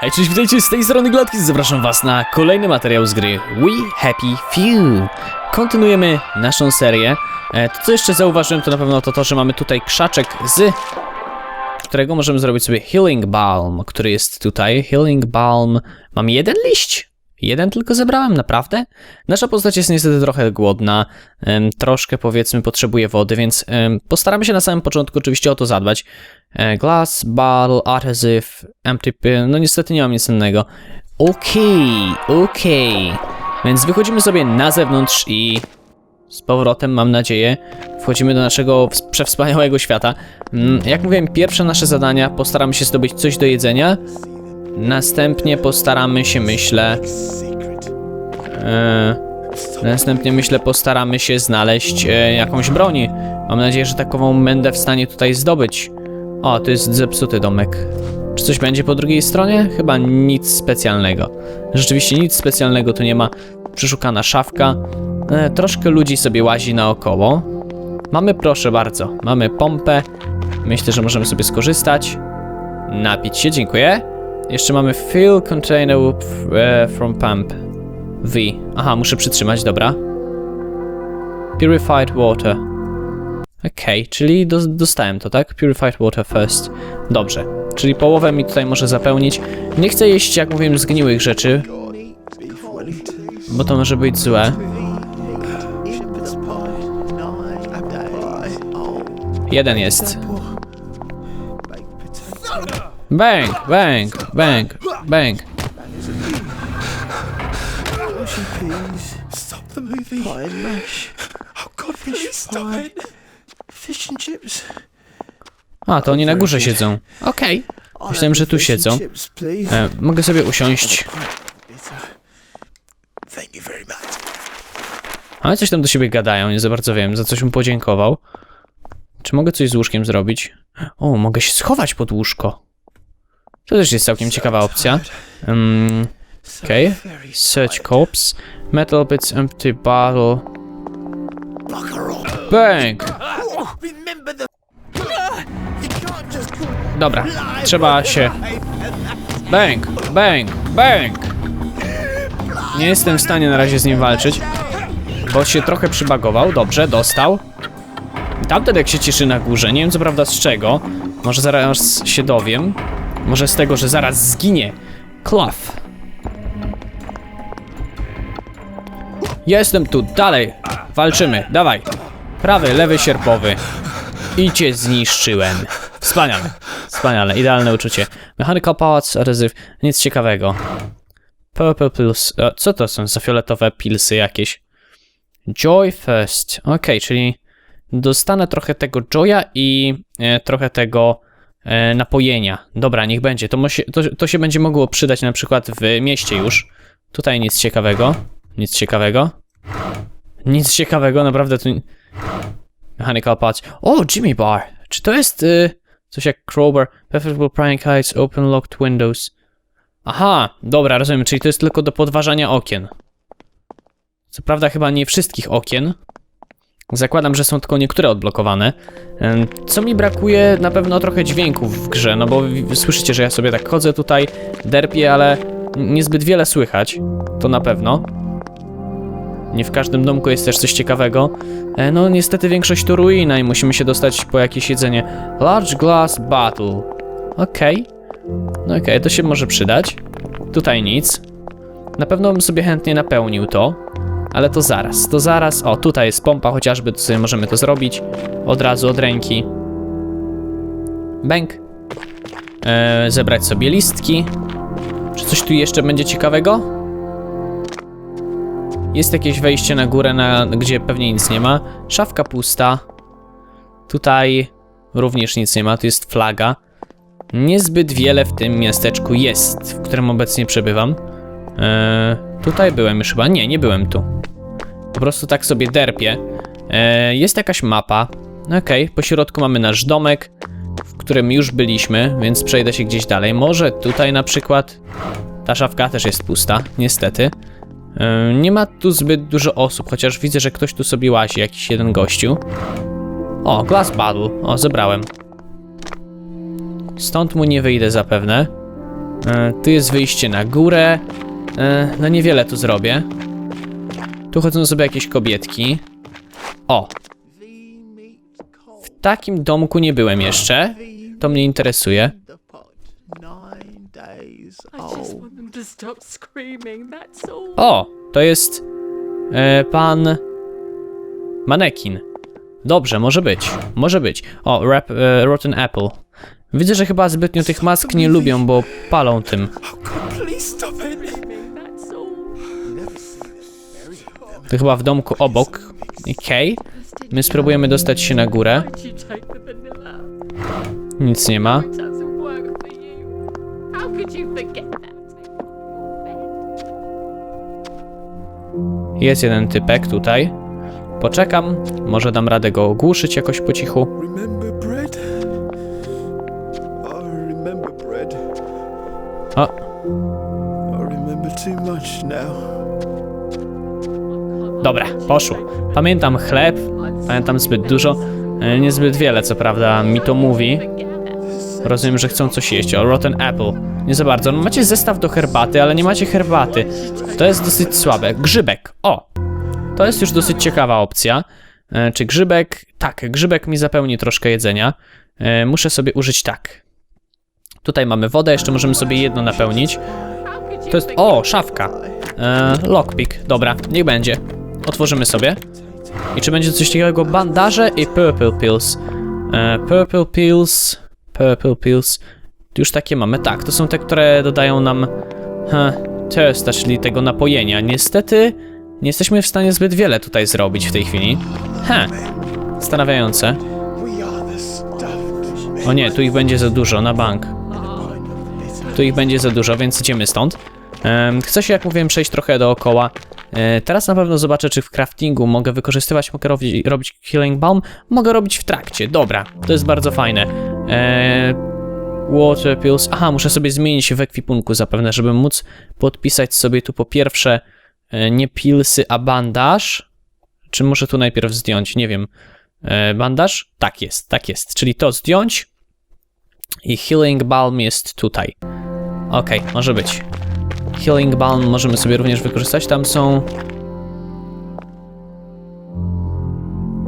Hej, cześć, witajcie z tej strony Gladki, zapraszam was na kolejny materiał z gry We Happy Few. Kontynuujemy naszą serię. E, to co jeszcze zauważyłem to na pewno to to, że mamy tutaj krzaczek z którego możemy zrobić sobie Healing Balm, który jest tutaj. Healing Balm, mam jeden liść. Jeden tylko zebrałem, naprawdę? Nasza postać jest niestety trochę głodna, troszkę powiedzmy potrzebuje wody, więc postaramy się na samym początku oczywiście o to zadbać. E, Glass, bottle, adhesive, empty pin, no niestety nie mam nic innego. Okej, okej. Więc wychodzimy sobie na zewnątrz i z powrotem, mam nadzieję, wchodzimy do naszego ws- przewspaniałego świata. Mm, Jak mówiłem, pierwsze nasze zadania, postaramy się zdobyć coś do jedzenia. Następnie postaramy się, myślę... E, następnie, myślę, postaramy się znaleźć e, jakąś broni. Mam nadzieję, że takową będę w stanie tutaj zdobyć. O, to jest zepsuty domek. Czy coś będzie po drugiej stronie? Chyba nic specjalnego. Rzeczywiście nic specjalnego tu nie ma. Przeszukana szafka. E, troszkę ludzi sobie łazi naokoło. Mamy, proszę bardzo, mamy pompę. Myślę, że możemy sobie skorzystać. Napić się, dziękuję. Jeszcze mamy fill container e, from pump. V. Aha, muszę przytrzymać, dobra. Purified water. Okej, czyli do, dostałem to, tak? Purified water first. Dobrze, czyli połowę mi tutaj może zapełnić. Nie chcę jeść, jak mówiłem, zgniłych rzeczy, bo to może być złe. Jeden jest. Bang, bang, bang, bang. stop the movie, pie and mash, oh god, fish stop it, fish and chips. A, to oni na górze siedzą. Okej. Myślałem, że tu siedzą. Please. E, Mogę sobie usiąść. Bitter. Thank you very much. Ale coś tam do siebie gadają, nie za bardzo wiem, za coś mu podziękował. Czy mogę coś z łóżkiem zrobić? O, mogę się schować pod łóżko. To też jest całkiem ciekawa opcja. Um, Okej. very search corpse. Metal bits, empty bottle. Bang! Dobra, trzeba się... Bang, bang, bang! Nie jestem w stanie na razie z nim walczyć, bo się trochę przybagował. Dobrze, dostał. Tamten jak się cieszy na górze, nie wiem co prawda z czego. Może zaraz się dowiem. Może z tego, że zaraz zginie. Cloth. Jestem tu, dalej. Walczymy, dawaj. Prawy, lewy, sierpowy. I cię zniszczyłem. Wspaniale. Wspaniale, idealne uczucie. Mechanical Parts, adhesive, nic ciekawego. Purple Pills, e, co to są za fioletowe pilsy jakieś? Joy First, okej, czyli dostanę trochę tego Joya i e, trochę tego napojenia. Dobra, niech będzie, to, się, to, to się będzie mogło przydać na przykład w mieście już. Tutaj nic ciekawego, nic ciekawego. Nic ciekawego, naprawdę tu... Mechanical Parts. O, Jimmy Bar! Czy to jest y, coś jak crowbar? Preferable prying heights, open locked windows. Aha, dobra, rozumiem, czyli to jest tylko do podważania okien. Co prawda chyba nie wszystkich okien. Zakładam, że są tylko niektóre odblokowane. Co mi brakuje, na pewno trochę dźwięków w grze, no bo słyszycie, że ja sobie tak chodzę tutaj, derpię, ale niezbyt wiele słychać. To na pewno. Nie w każdym domku jest też coś ciekawego. E, No niestety większość to ruina i musimy się dostać po jakieś jedzenie. Large glass bottle. Okej. No okej, to się może przydać. Tutaj nic. Na pewno bym sobie chętnie napełnił to. Ale to zaraz, to zaraz. O, tutaj jest pompa chociażby, to sobie możemy to zrobić. Od razu, od ręki. Bęk. E, zebrać sobie listki. Czy coś tu jeszcze będzie ciekawego? Jest jakieś wejście na górę, na, gdzie pewnie nic nie ma. Szafka pusta. Tutaj również nic nie ma, tu jest flaga. Niezbyt wiele w tym miasteczku jest, w którym obecnie przebywam. Eee, tutaj byłem już chyba. Nie, nie byłem tu. Po prostu tak sobie derpię. Eee, jest jakaś mapa. Okej, po środku mamy nasz domek, w którym już byliśmy, więc przejdę się gdzieś dalej. Może tutaj na przykład. Ta szafka też jest pusta, niestety. Yy, Nie ma tu zbyt dużo osób, chociaż widzę, że ktoś tu sobie łazi, jakiś jeden gościu. O, glass bottle. O, zebrałem. Stąd mu nie wyjdę zapewne. E, tu jest wyjście na górę. E, no niewiele tu zrobię. Tu chodzą sobie jakieś kobietki. O, w takim domku nie byłem jeszcze. To mnie interesuje. O, to jest e, pan manekin. Dobrze, może być. Może być. O, rap, e, Rotten Apple. Widzę, że chyba zbytnio tych mask nie lubią, bo palą tym. To chyba w domku obok. Okej. My spróbujemy dostać się na górę. Nic nie ma. Jest jeden typek tutaj. Poczekam. Może dam radę go ogłuszyć jakoś po cichu. O, dobra, poszło. Pamiętam chleb. Pamiętam zbyt dużo. E, Niezbyt wiele, co prawda, mi to mówi. Rozumiem, że chcą coś jeść. O, Rotten Apple. Nie za bardzo. No, macie zestaw do herbaty, ale nie macie herbaty. To jest dosyć słabe. Grzybek. O! To jest już dosyć ciekawa opcja. E, czy grzybek? Tak, grzybek mi zapełni troszkę jedzenia. E, muszę sobie użyć tak. Tutaj mamy wodę, jeszcze możemy sobie jedno napełnić. To jest. O, szafka. E, lockpick. Dobra, niech będzie. Otworzymy sobie. I czy będzie coś takiego? Bandaże i purple pills. E, purple pills. Purple pills. Już takie mamy. Tak, to są te, które dodają nam ha, thirsta, czyli tego napojenia. Niestety nie jesteśmy w stanie zbyt wiele tutaj zrobić w tej chwili. Ha, zastanawiające. O nie, tu ich będzie za dużo, na bank. Tu ich będzie za dużo, więc idziemy stąd. Chcę się, jak mówiłem, przejść trochę dookoła. E, teraz na pewno zobaczę, czy w craftingu mogę wykorzystywać, mogę robić, robić healing balm, mogę robić w trakcie. Dobra, to jest bardzo fajne. E, water pills. Aha, muszę sobie zmienić w ekwipunku zapewne, żeby móc podpisać sobie tu po pierwsze e, nie pilsy, a bandaż. Czy muszę tu najpierw zdjąć? Nie wiem. Bandaż? Tak jest, tak jest. Czyli to zdjąć. I Healing Balm jest tutaj. Okej, może być. Healing Balm możemy sobie również wykorzystać. Tam są.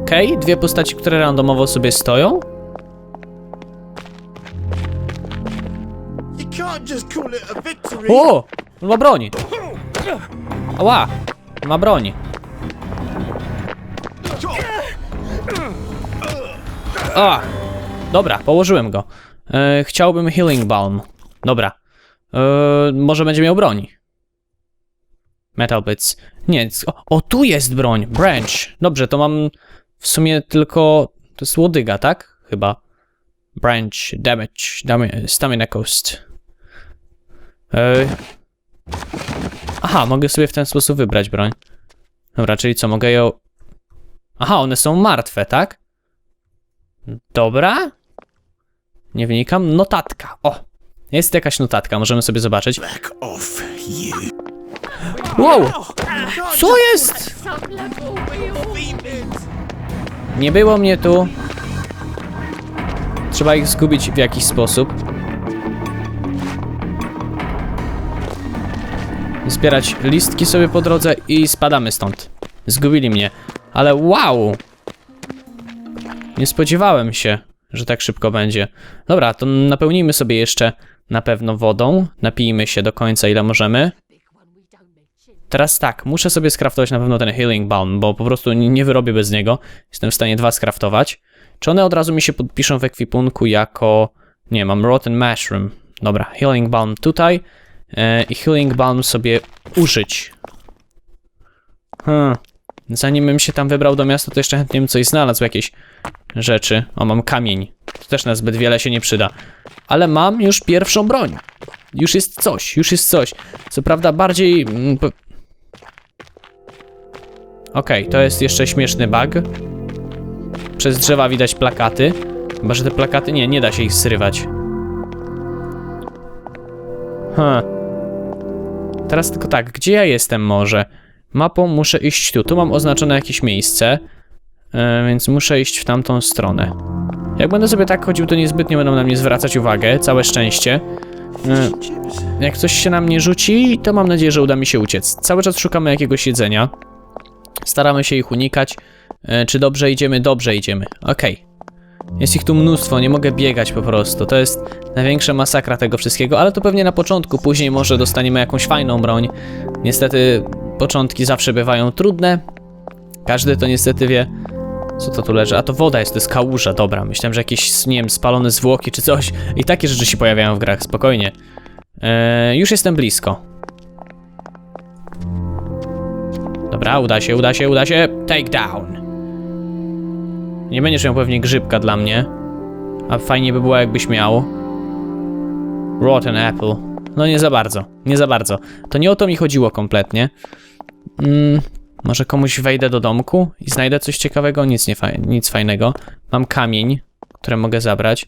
Okej, dwie postaci, które randomowo sobie stoją. O! On ma broń! Ała! Ma broń. A! Dobra, położyłem go. E, chciałbym Healing Balm. Dobra. E, może będzie miał broń. Metal Bits. Nie, o, o, tu jest broń. Branch. Dobrze, to mam w sumie tylko... To jest łodyga, tak? Chyba. Branch, damage, damage stamina cost. E, Aha, mogę sobie w ten sposób wybrać broń. Dobra, czyli co, mogę ją... Aha, one są martwe, tak? Dobra. Nie wnikam. Notatka. O! Jest jakaś notatka, możemy sobie zobaczyć. Wow! Co jest? Nie było mnie tu. Trzeba ich zgubić w jakiś sposób. Zbierać listki sobie po drodze i spadamy stąd. Zgubili mnie. Ale wow! Nie spodziewałem się, że tak szybko będzie. Dobra, to napełnijmy sobie jeszcze na pewno wodą. Napijmy się do końca ile możemy. Teraz tak, muszę sobie skraftować na pewno ten Healing Balm, bo po prostu nie, wyrobię bez niego. Jestem w stanie dwa skraftować. Czy one od razu mi się podpiszą w ekwipunku jako... Nie, mam Rotten Mushroom. Dobra, Healing Balm tutaj. E, I Healing Balm sobie użyć. Hmm. Zanim bym się tam wybrał do miasta, to jeszcze chętnie bym coś znalazł, jakieś rzeczy. O, mam kamień. To też na zbyt wiele się nie przyda. Ale mam już pierwszą broń. Już jest coś, już jest coś. Co prawda bardziej... mm, Okej, to jest jeszcze śmieszny bug. Przez drzewa widać plakaty. Chyba, że te plakaty... Nie, nie da się ich zrywać. Huh. Teraz tylko tak, gdzie ja jestem może? Mapą muszę iść tu. Tu mam oznaczone jakieś miejsce. E, więc muszę iść w tamtą stronę. Jak będę sobie tak chodził, to niezbytnio będą na mnie zwracać uwagę. Całe szczęście. Chips. Jak coś się na mnie rzuci, to mam nadzieję, że uda mi się uciec. Cały czas szukamy jakiegoś jedzenia. Staramy się ich unikać. E, Czy dobrze idziemy? Dobrze idziemy. Okej. Jest ich tu mnóstwo, nie mogę biegać po prostu. To jest największa masakra tego wszystkiego, ale to pewnie na początku, później może dostaniemy jakąś fajną broń. Niestety początki zawsze bywają trudne. Każdy to niestety wie. Co to tu leży? A to woda jest, to jest kałuża, dobra. Myślałem, że jakieś, nie wiem, spalone zwłoki czy coś. I takie rzeczy się pojawiają w grach, spokojnie. Eee, już jestem blisko. Dobra, uda się, uda się, uda się. Take down. Nie będziesz miał pewnie grzybka dla mnie. A fajnie by było, jakbyś miał. Rotten apple. No nie za bardzo, nie za bardzo. To nie o to mi chodziło kompletnie. Mm, może komuś wejdę do domku i znajdę coś ciekawego? Nic, nie faj nic fajnego. Mam kamień, który mogę zabrać.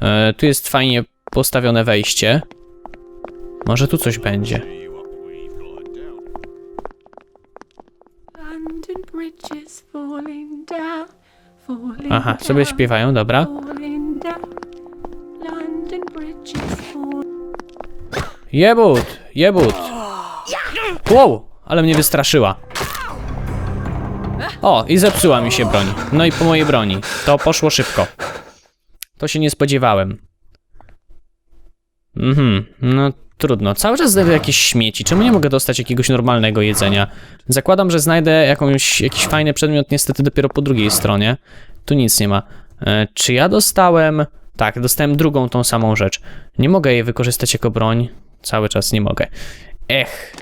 E, tu jest fajnie postawione wejście. Może tu coś będzie. Aha, sobie śpiewają, dobra. Jebut, jebut. Wow, ale mnie wystraszyła. O, i zepsuła mi się broń. No i po mojej broni. To poszło szybko. To się nie spodziewałem. Mhm, no trudno. Cały czas znajdę jakieś śmieci. Czemu nie mogę dostać jakiegoś normalnego jedzenia? Zakładam, że znajdę jakąś, jakiś fajny przedmiot niestety dopiero po drugiej stronie. Tu nic nie ma. E, czy ja dostałem... Tak, dostałem drugą tą samą rzecz. Nie mogę jej wykorzystać jako broń. Cały czas nie mogę. Ech.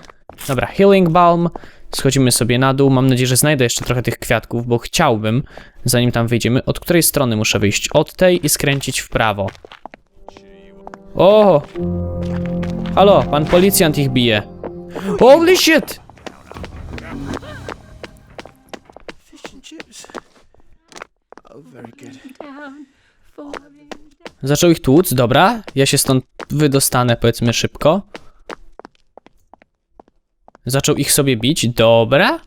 Dobra, Healing Balm. Schodzimy sobie na dół. Mam nadzieję, że znajdę jeszcze trochę tych kwiatków, bo chciałbym, zanim tam wyjdziemy. Od której strony muszę wyjść? Od tej i skręcić w prawo. O! Halo, pan policjant ich bije. Holy shit! Zaczął ich tłuc, dobra. Ja się stąd wydostanę, powiedzmy, szybko. Zaczął ich sobie bić, dobra.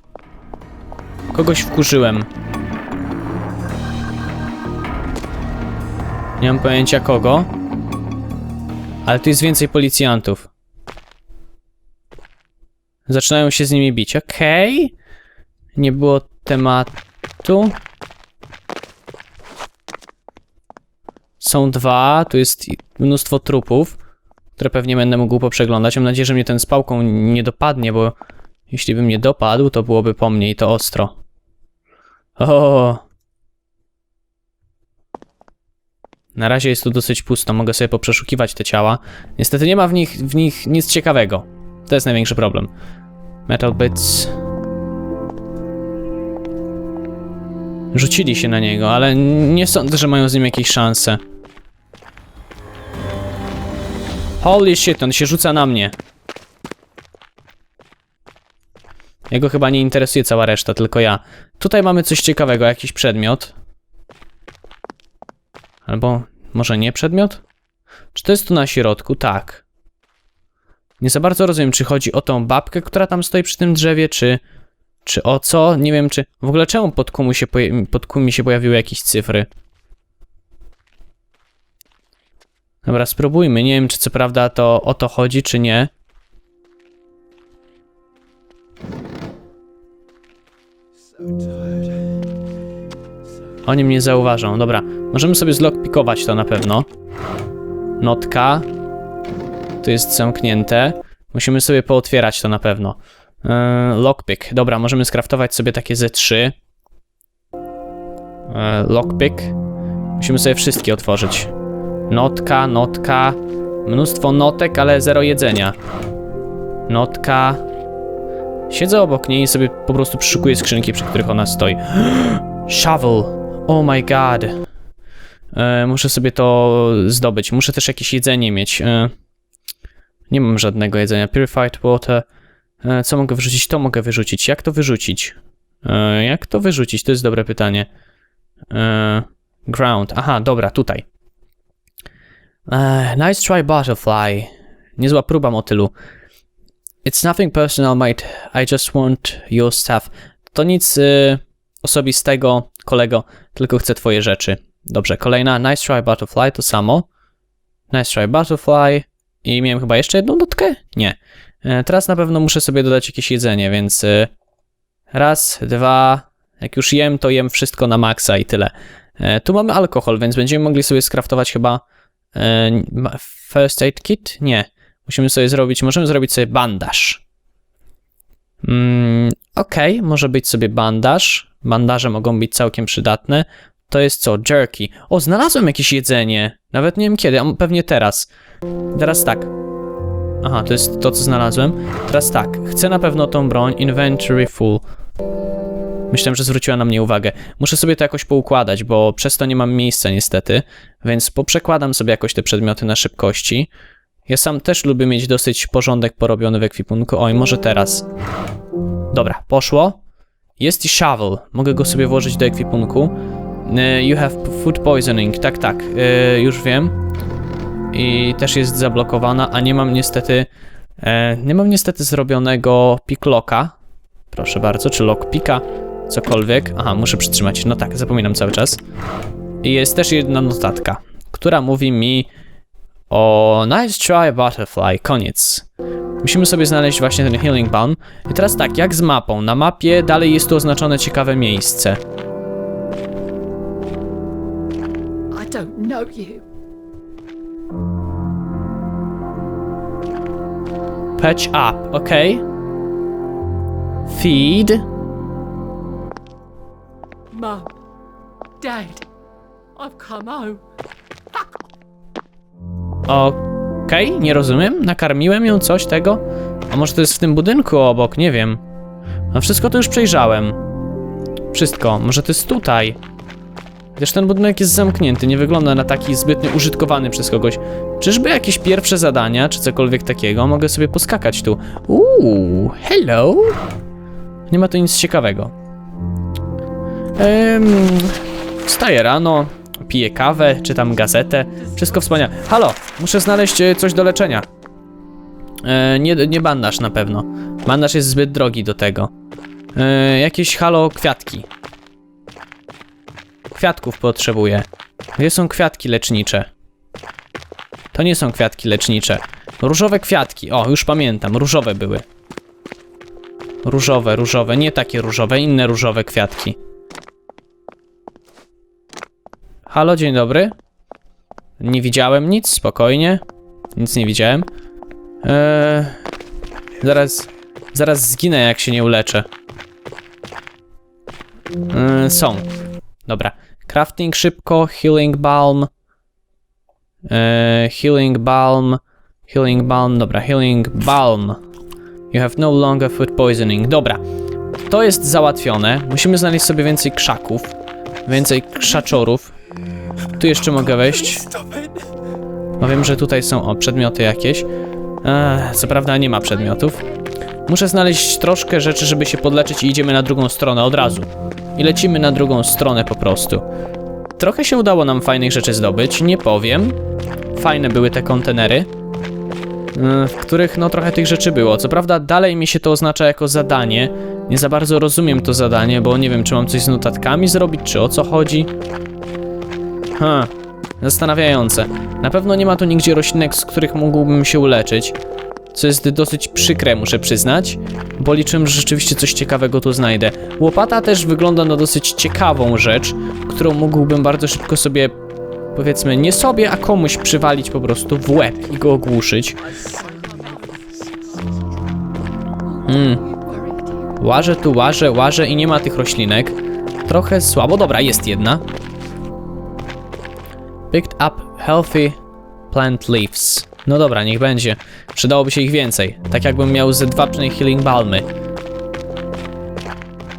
Kogoś wkurzyłem. Nie mam pojęcia kogo. Ale tu jest więcej policjantów. Zaczynają się z nimi bić, okej. Nie było tematu. Są dwa, tu jest mnóstwo trupów, które pewnie będę mógł poprzeglądać. Mam nadzieję, że mnie ten z pałką nie dopadnie, bo jeśli by mnie dopadł, to byłoby po mnie i to ostro. O. Na razie jest tu dosyć pusto, mogę sobie poprzeszukiwać te ciała. Niestety nie ma w nich, w nich nic ciekawego. To jest największy problem. Metal bits. Rzucili się na niego, ale nie sądzę, że mają z nim jakieś szanse. Holy shit, on się rzuca na mnie. Jego chyba nie interesuje cała reszta, tylko ja. Tutaj mamy coś ciekawego, jakiś przedmiot. Albo może nie przedmiot? Czy to jest tu na środku? Tak. Nie za bardzo rozumiem, czy chodzi o tą babkę, która tam stoi przy tym drzewie, czy, czy o co? Nie wiem, czy... W ogóle czemu pod mi się, pod mi się pojawiły jakieś cyfry? Dobra, spróbujmy. Nie wiem, czy co prawda to o to chodzi, czy nie. Oni mnie zauważą. Dobra, możemy sobie zlockpikować to na pewno. Notka. Tu jest zamknięte. Musimy sobie pootwierać to na pewno. Eee, lockpick. Dobra, możemy skraftować sobie takie Z3. Eee, lockpick. Musimy sobie wszystkie otworzyć. Notka, notka. Mnóstwo notek, ale zero jedzenia. Notka. Siedzę obok niej i sobie po prostu przeszukuję skrzynki, przy których ona stoi. Shovel. Oh my god. E, muszę sobie to zdobyć. Muszę też jakieś jedzenie mieć. E, nie mam żadnego jedzenia. Purified water. E, co mogę wyrzucić? To mogę wyrzucić. Jak to wyrzucić? E, jak to wyrzucić? To jest dobre pytanie. E, ground. Aha, dobra, tutaj. E, nice try, butterfly. Niezła próba motylu. It's nothing personal, mate. I just want your stuff. To nic y, osobistego, kolego, tylko chcę twoje rzeczy. Dobrze, kolejna. Nice try, butterfly, to samo. Nice try, butterfly. I miałem chyba jeszcze jedną nutkę? Nie. E, teraz na pewno muszę sobie dodać jakieś jedzenie, więc e, raz, dwa. Jak już jem, to jem wszystko na maksa i tyle. E, tu mamy alkohol, więc będziemy mogli sobie skraftować chyba first aid kit? Nie. Musimy sobie zrobić, możemy zrobić sobie bandaż. Mm, Okej, może być sobie bandaż. Bandaże mogą być całkiem przydatne. To jest co? Jerky. O, znalazłem jakieś jedzenie. Nawet nie wiem kiedy, a pewnie teraz. Teraz tak. Aha, to jest to, co znalazłem. Teraz tak. Chcę na pewno tą broń. Inventory full. Myślałem, że zwróciła na mnie uwagę. Muszę sobie to jakoś poukładać, bo przez to nie mam miejsca niestety, więc poprzekładam sobie jakoś te przedmioty na szybkości. Ja sam też lubię mieć dosyć porządek porobiony w ekwipunku. Oj, może teraz. Dobra, poszło. Jest i shovel. Mogę go sobie włożyć do ekwipunku. E, You have food poisoning. Tak, tak, e, już wiem. I też jest zablokowana, a nie mam niestety. E, nie mam niestety zrobionego picklocka. Proszę bardzo, czy lockpicka, cokolwiek. Aha, muszę przytrzymać. No tak, zapominam cały czas. I jest też jedna notatka, która mówi mi o nice try butterfly. Koniec. Musimy sobie znaleźć właśnie ten healing balm. I teraz tak, jak z mapą. Na mapie dalej jest tu oznaczone ciekawe miejsce. I don't know you. Patch up, ok. Feed. Mum. Dad. I've come home. Okej, nie rozumiem. Nakarmiłem ją coś tego? A może to jest w tym budynku obok, nie wiem. No wszystko to już przejrzałem. Wszystko, może to jest tutaj. Chociaż ten budynek jest zamknięty, nie wygląda na taki zbytnio użytkowany przez kogoś. Czyżby jakieś pierwsze zadania, czy cokolwiek takiego? Mogę sobie poskakać tu. Uuu, hello. Nie ma tu nic ciekawego. Wstaję rano, piję kawę, czytam gazetę. Wszystko wspaniale. Halo, muszę znaleźć e, coś do leczenia. E, nie, nie bandaż na pewno. Bandaż jest zbyt drogi do tego. E, jakieś halo kwiatki. Kwiatków potrzebuję. Gdzie są kwiatki lecznicze? To nie są kwiatki lecznicze. Różowe kwiatki. O, już pamiętam. Różowe były. Różowe, różowe. Nie takie różowe, inne różowe kwiatki. Halo, dzień dobry. Nie widziałem nic, spokojnie. Nic nie widziałem. Eee, zaraz, zaraz zginę, jak się nie uleczę. Eee, są. Dobra. Crafting szybko, healing balm. Eee, healing balm. Healing balm, dobra, healing balm. You have no longer food poisoning. Dobra. To jest załatwione. Musimy znaleźć sobie więcej krzaków. Więcej krzaczorów. Tu jeszcze mogę wejść. Bo wiem, że tutaj są o, przedmioty jakieś. Ech, co prawda nie ma przedmiotów. Muszę znaleźć troszkę rzeczy, żeby się podleczyć i idziemy na drugą stronę od razu. I lecimy na drugą stronę po prostu. Trochę się udało nam fajnych rzeczy zdobyć, nie powiem. Fajne były te kontenery, yy, w których no trochę tych rzeczy było. Co prawda dalej mi się to oznacza jako zadanie. Nie za bardzo rozumiem to zadanie, bo nie wiem, czy mam coś z notatkami zrobić, czy o co chodzi. Ha, zastanawiające. Na pewno nie ma tu nigdzie roślinek, z których mógłbym się uleczyć. Co jest dosyć przykre, muszę przyznać, bo liczyłem, że rzeczywiście coś ciekawego tu znajdę. Łopata też wygląda na dosyć ciekawą rzecz, którą mógłbym bardzo szybko sobie, powiedzmy, nie sobie, a komuś przywalić po prostu w łeb i go ogłuszyć. Hmm. Łażę tu, łażę, łażę i nie ma tych roślinek. Trochę słabo, dobra, jest jedna. Picked up healthy plant leaves. No dobra, niech będzie. Przydałoby się ich więcej. Tak jakbym miał ze dwa przynajmniej healing balmy.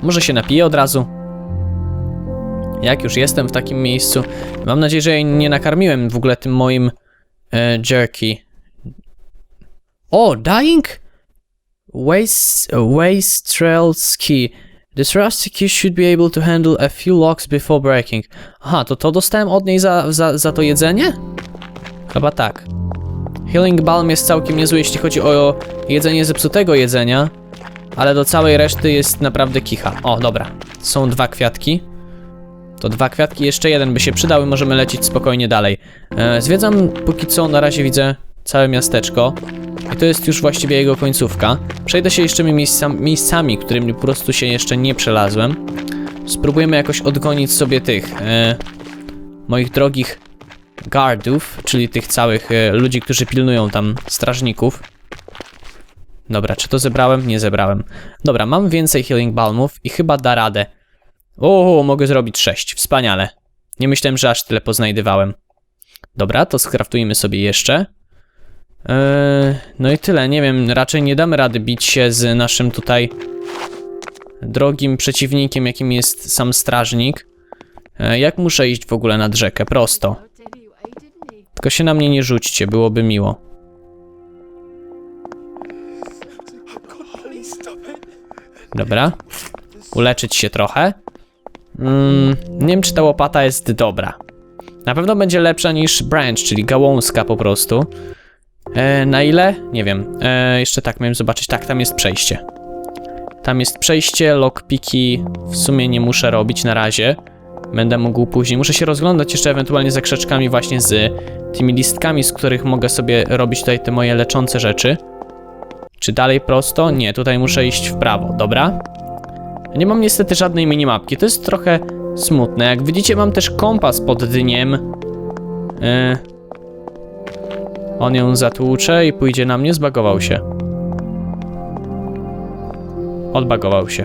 Może się napiję od razu? Jak już jestem w takim miejscu. Mam nadzieję, że nie nakarmiłem w ogóle tym moim e, jerky. O, dying? Waste, Wastrelski. This rusty key should be able to handle a few locks before breaking. Aha, to to dostałem od niej za, za, za to jedzenie? Chyba tak. Healing Balm jest całkiem niezły, jeśli chodzi o jedzenie zepsutego jedzenia, ale do całej reszty jest naprawdę kicha. O, dobra. Są dwa kwiatki. To dwa kwiatki, jeszcze jeden by się przydał i możemy lecieć spokojnie dalej. E, zwiedzam póki co, na razie widzę całe miasteczko. I to jest już właściwie jego końcówka. Przejdę się jeszcze miejsca, miejscami, którymi po prostu się jeszcze nie przelazłem. Spróbujemy jakoś odgonić sobie tych e, moich drogich guardów, czyli tych całych e, ludzi, którzy pilnują tam strażników. Dobra, czy to zebrałem? Nie zebrałem. Dobra, mam więcej healing balmów i chyba da radę. O, mogę zrobić 6. Wspaniale. Nie myślałem, że aż tyle poznajdywałem. Dobra, to skraftujemy sobie jeszcze. Eee, no i tyle, nie wiem, raczej nie damy rady bić się z naszym tutaj drogim przeciwnikiem, jakim jest sam strażnik. Eee, jak muszę iść w ogóle nad rzekę? Prosto. Tylko się na mnie nie rzućcie, byłoby miło. Dobra. Uleczyć się trochę. Mm, nie wiem, czy ta łopata jest dobra. Na pewno będzie lepsza niż branch, czyli gałązka po prostu. E, na ile? Nie wiem. E, jeszcze tak, miałem zobaczyć. Tak, tam jest przejście. Tam jest przejście, lockpiki w sumie nie muszę robić na razie. Będę mógł później. Muszę się rozglądać jeszcze ewentualnie za krzaczkami właśnie z tymi listkami, z których mogę sobie robić tutaj te moje leczące rzeczy. Czy dalej prosto? Nie, tutaj muszę iść w prawo, dobra? Nie mam niestety żadnej minimapki, to jest trochę smutne. Jak widzicie, mam też kompas pod dniem. Yy. On ją zatłucze i pójdzie na mnie, zbagował się. Odbagował się.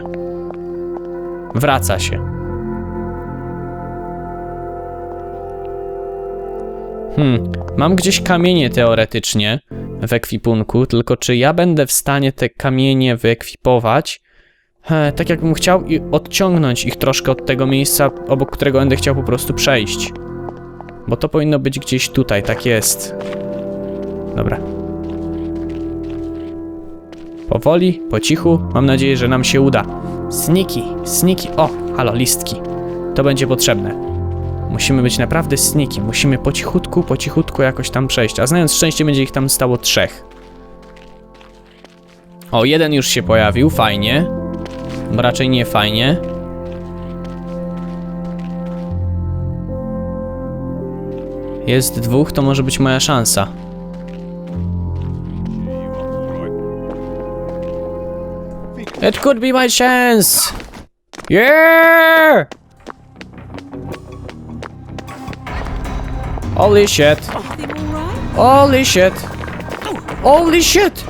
Wraca się. Hmm, mam gdzieś kamienie teoretycznie w ekwipunku, tylko czy ja będę w stanie te kamienie wyekwipować? E, tak jakbym chciał i odciągnąć ich troszkę od tego miejsca, obok którego będę chciał po prostu przejść. Bo to powinno być gdzieś tutaj, tak jest. Dobra. Powoli, po cichu, mam nadzieję, że nam się uda. Sniki, sniki, o, halo, listki. To będzie potrzebne. Musimy być naprawdę sniki, musimy po cichutku, po cichutku jakoś tam przejść, a znając szczęście będzie ich tam stało trzech. O, jeden już się pojawił, fajnie. Bo raczej nie fajnie. Jest dwóch, to może być moja szansa. It could be my chance! Yeah! Holy shit! Holy shit! Holy shit!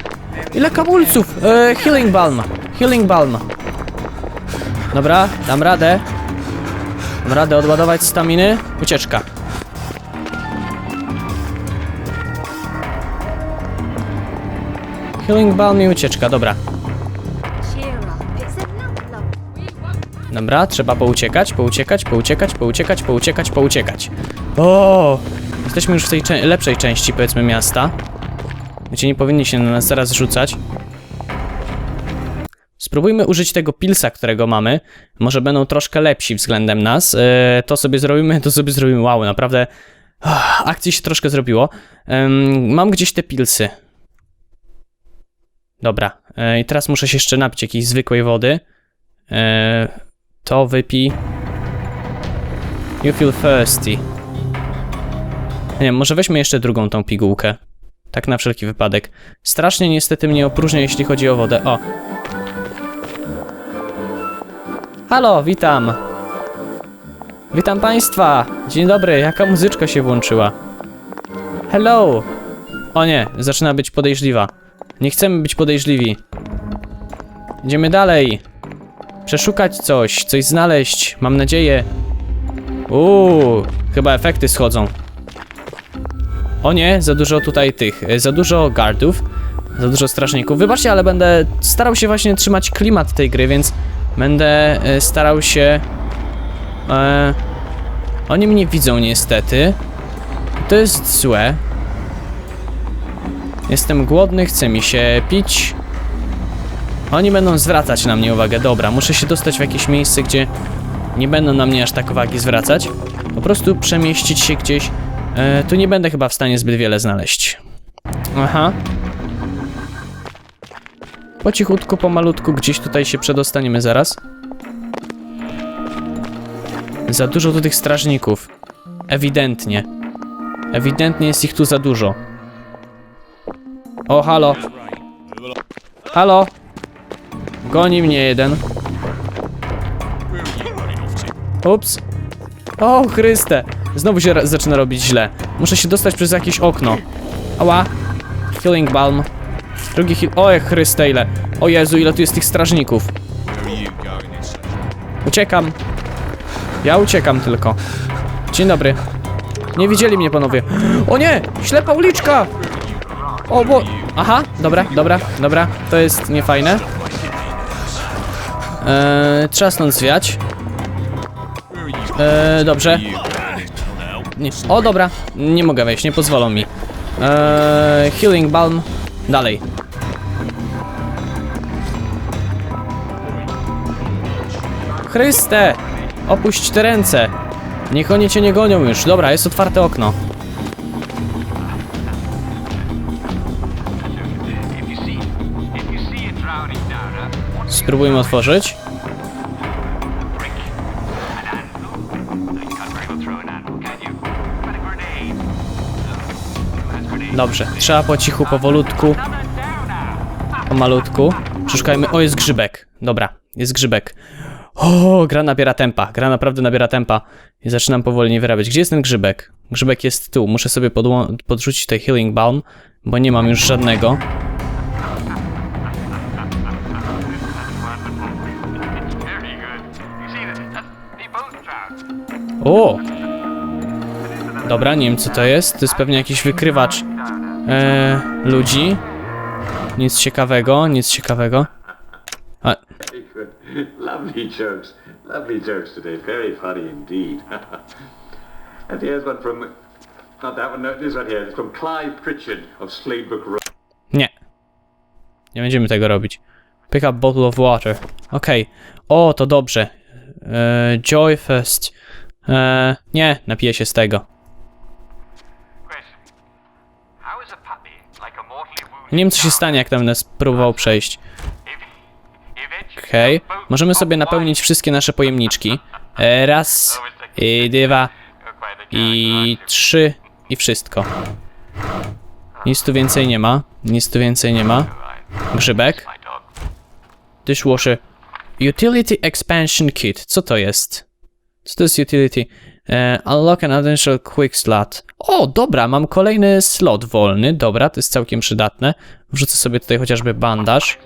Ile kamulców! E, healing balm. Healing balm. Dobra, dam radę. Dam radę odładować staminy. Ucieczka. Healing balm i ucieczka, dobra. Dobra, trzeba pouciekać, pouciekać, pouciekać, pouciekać, pouciekać, pouciekać. O! Jesteśmy już w tej lepszej części, powiedzmy, miasta. Gdzie nie powinni się na nas zaraz rzucać. Spróbujmy użyć tego pilsa, którego mamy. Może będą troszkę lepsi względem nas. E, to sobie zrobimy, to sobie zrobimy. Wow, naprawdę. ah, akcji się troszkę zrobiło. Em, mam gdzieś te pilsy. Dobra. E, I teraz muszę się jeszcze napić jakiejś zwykłej wody. To wypij. You feel thirsty. Nie może weźmy jeszcze drugą tą pigułkę. Tak na wszelki wypadek. Strasznie niestety mnie opróżnia, jeśli chodzi o wodę. O. Halo, witam. Witam państwa. Dzień dobry, jaka muzyczka się włączyła? Hello. O nie, zaczyna być podejrzliwa. Nie chcemy być podejrzliwi. Idziemy dalej. Przeszukać coś, coś znaleźć, mam nadzieję. Uuu, chyba efekty schodzą. O nie, za dużo tutaj tych, e, za dużo guardów, za dużo strażników. Wybaczcie, ale będę starał się właśnie trzymać klimat tej gry, więc będę e, starał się... E, oni mnie widzą niestety. To jest złe. Jestem głodny, chce mi się pić. Oni będą zwracać na mnie uwagę. Dobra, muszę się dostać w jakieś miejsce, gdzie nie będą na mnie aż tak uwagi zwracać. Po prostu przemieścić się gdzieś. E, tu nie będę chyba w stanie zbyt wiele znaleźć. Aha. Po cichutku, pomalutku, gdzieś tutaj się przedostaniemy zaraz. Za dużo tu tych strażników. Ewidentnie. Ewidentnie jest ich tu za dużo. O, halo. Halo. Goni mnie jeden. Ups. O, Chryste. Znowu się zaczyna robić źle. Muszę się dostać przez jakieś okno. Ała. Healing balm. Drugi heal... O, Chryste, ile. O Jezu, ile tu jest tych strażników. Uciekam. Ja uciekam tylko. Dzień dobry. Nie widzieli mnie panowie. O nie! Ślepa uliczka! O bo... Aha, dobra, dobra, dobra. To jest niefajne. Eee, trzeba stąd zwiać. Eee, dobrze. Nie. O, dobra. Nie mogę wejść, nie pozwolą mi. Eee, healing balm. Dalej. Chryste! Opuść te ręce. Niech oni cię nie gonią już. Dobra, jest otwarte okno. Has grenades? Dobrze, trzeba po cichu, powolutku, pomalutku. Przeszukajmy. O, jest grzybek. Dobra, jest grzybek. O, gra nabiera tempa. Gra naprawdę nabiera tempa. I zaczynam powoli wyrabiać. Gdzie jest ten grzybek? Grzybek jest tu. Muszę sobie podrzucić tutaj healing balm, bo nie mam już żadnego. O! Dobra, nie wiem co to jest. To jest pewnie jakiś wykrywacz e, ludzi. Nic ciekawego, nic ciekawego. A, lovely jokes. Lovely jokes today. Very funny indeed. and here's one from. Not that one, no, this one here. It's from Clive Pritchard of Sladebrook Road. Nie. Nie będziemy tego robić. Pick up bottle of water. Okej. O, to dobrze. E, joy first. E, nie, napiję się z tego. Nie wiem, co się stanie, jak tam nas próbował przejść. Okej. both Możemy sobie napełnić wszystkie nasze pojemniczki. E, raz, i dwa, i trzy, i wszystko. Nic tu więcej nie ma. Nic tu więcej nie ma. Grzybek. Dishwasher. Utility Expansion Kit. Co to jest? Co to jest utility? E, unlock an additional quick slot. O, dobra, mam kolejny slot wolny. Dobra, to jest całkiem przydatne. Wrzucę sobie tutaj chociażby bandaż.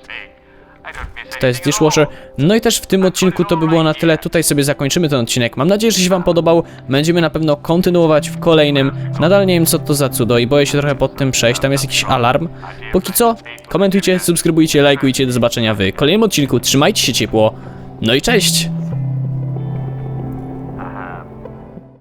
To jest dishwasher. No i też w tym odcinku to by było na tyle. Tutaj sobie zakończymy ten odcinek. Mam nadzieję, że się Wam podobał. Będziemy na pewno kontynuować w kolejnym. Nadal nie wiem, co to za cudo i boję się trochę pod tym przejść. Tam jest jakiś alarm. Póki co, komentujcie, subskrybujcie, lajkujcie. Do zobaczenia w kolejnym odcinku. Trzymajcie się ciepło. No i cześć!